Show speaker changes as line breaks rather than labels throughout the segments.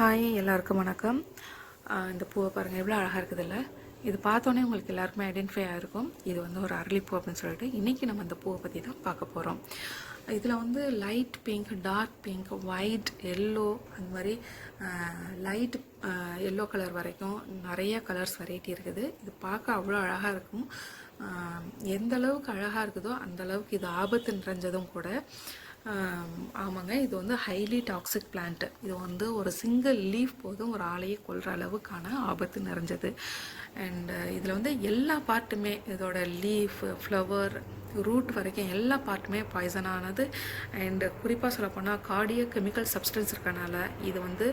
Hi எல்லாருக்கும் வணக்கம். இந்த பூவை பாருங்கள் எவ்வளோ அழகாக இருக்குதுல்ல. இது பார்த்தோன்னே உங்களுக்கு எல்லாருக்குமே ஐடென்டிஃபை ஆகிருக்கும் இது வந்து ஒரு அரளிப்பூ அப்படின்னு சொல்லிட்டு இன்றைக்கி நம்ம அந்த பூவை பற்றி தான் பார்க்க போகிறோம் இதில் வந்து light pink dark pink white yellow அந்த மாதிரி லைட் எல்லோ கலர் வரைக்கும் நிறைய கலர்ஸ் வெரைட்டி இருக்குது. இது பார்க்க அவ்வளோ அழகாக இருக்கும். எந்த அளவுக்கு அழகாக இருக்குதோ அந்த அளவுக்கு இது ஆபத்து நிறைஞ்சதும் கூட ஆமாங்க. இது வந்து ஹைலி டாக்ஸிக் பிளான்ட் இது வந்து ஒரு சிங்கிள் லீஃப் போதும் ஒரு ஆலையை கொள்கிற அளவுக்கான ஆபத்து நிறைஞ்சது. அண்ட் இதில் வந்து எல்லா பார்ட்டுமே இதோட லீஃப் ஃப்ளவர் ரூட் வரைக்கும் எல்லா பார்ட்டுமே பாய்சன் ஆனது. அண்டு குறிப்பாக சொல்லப்போனால் கார்டிய கெமிக்கல் சப்ஸ்டன்ஸ் இருக்கனால இது வந்து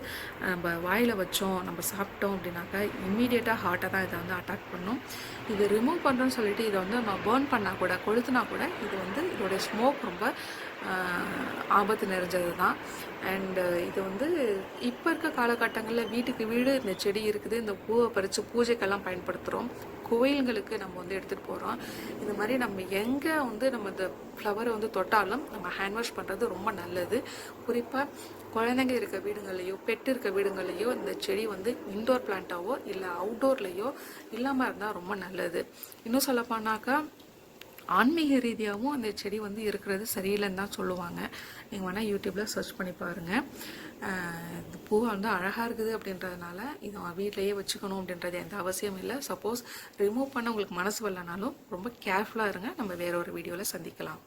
நம்ம வாயில் வச்சோம் நம்ம சாப்பிட்டோம் அப்படின்னாக்கா இம்மீடியட்டாக ஹார்ட்டை தான் இதை வந்து அட்டாக் பண்ணும். இது ரிமூவ் பண்ணுறோன்னு சொல்லிட்டு இதை வந்து நம்ம பேர்ன் பண்ணால் கூட கொளுத்துனா கூட இது வந்து இதோடைய ஸ்மோக் ரொம்ப ஆபத்து நிறைஞ்சது தான் அண்டு இது வந்து இப்போ இருக்க காலகட்டங்களில் வீட்டுக்கு வீடு இந்த செடி இருக்குது இந்த பூவை பறித்து பூஜைக்கெல்லாம் பயன்படுத்துகிறோம் கோயில்களுக்கு நம்ம வந்து எடுத்துகிட்டு போகிறோம் இந்த மாதிரி நம்ம எங்கே வந்து நம்ம இந்த ஃப்ளவரை வந்து தொட்டாலும் நம்ம ஹேண்ட் வாஷ் பண்ணுறது ரொம்ப நல்லது. குறிப்பாக குழந்தைங்க இருக்க வீடுங்கள்லையோ பெட் இருக்க வீடுங்கள்லையோ இந்த செடி வந்து இன்டோர் பிளான்ட்டாவோ இல்லை அவுட்டோர்லேயோ இல்லாமல் இருந்தால் ரொம்ப நல்லது. இன்னும் சொல்லப்போனாக்கா ஆன்மீக ரீதியாகவும் அந்த செடி வந்து இருக்கிறது சரியில்லைன்னு தான் சொல்லுவாங்க. நீங்கள் வேணால் யூடியூப்பில் சர்ச் பண்ணி பாருங்கள் இந்த பூ வந்து அழகாக இருக்குது அப்படின்றதுனால இதை வீட்டிலையே வச்சுக்கணும் அப்படின்றது எந்த அவசியம் இல்லை. சப்போஸ் ரிமூவ் பண்ண உங்களுக்கு மனசு வரலனாலும் ரொம்ப கேர்ஃபுல்லாக இருங்க. நம்ம வேற ஒரு வீடியோவில் சந்திக்கலாம்.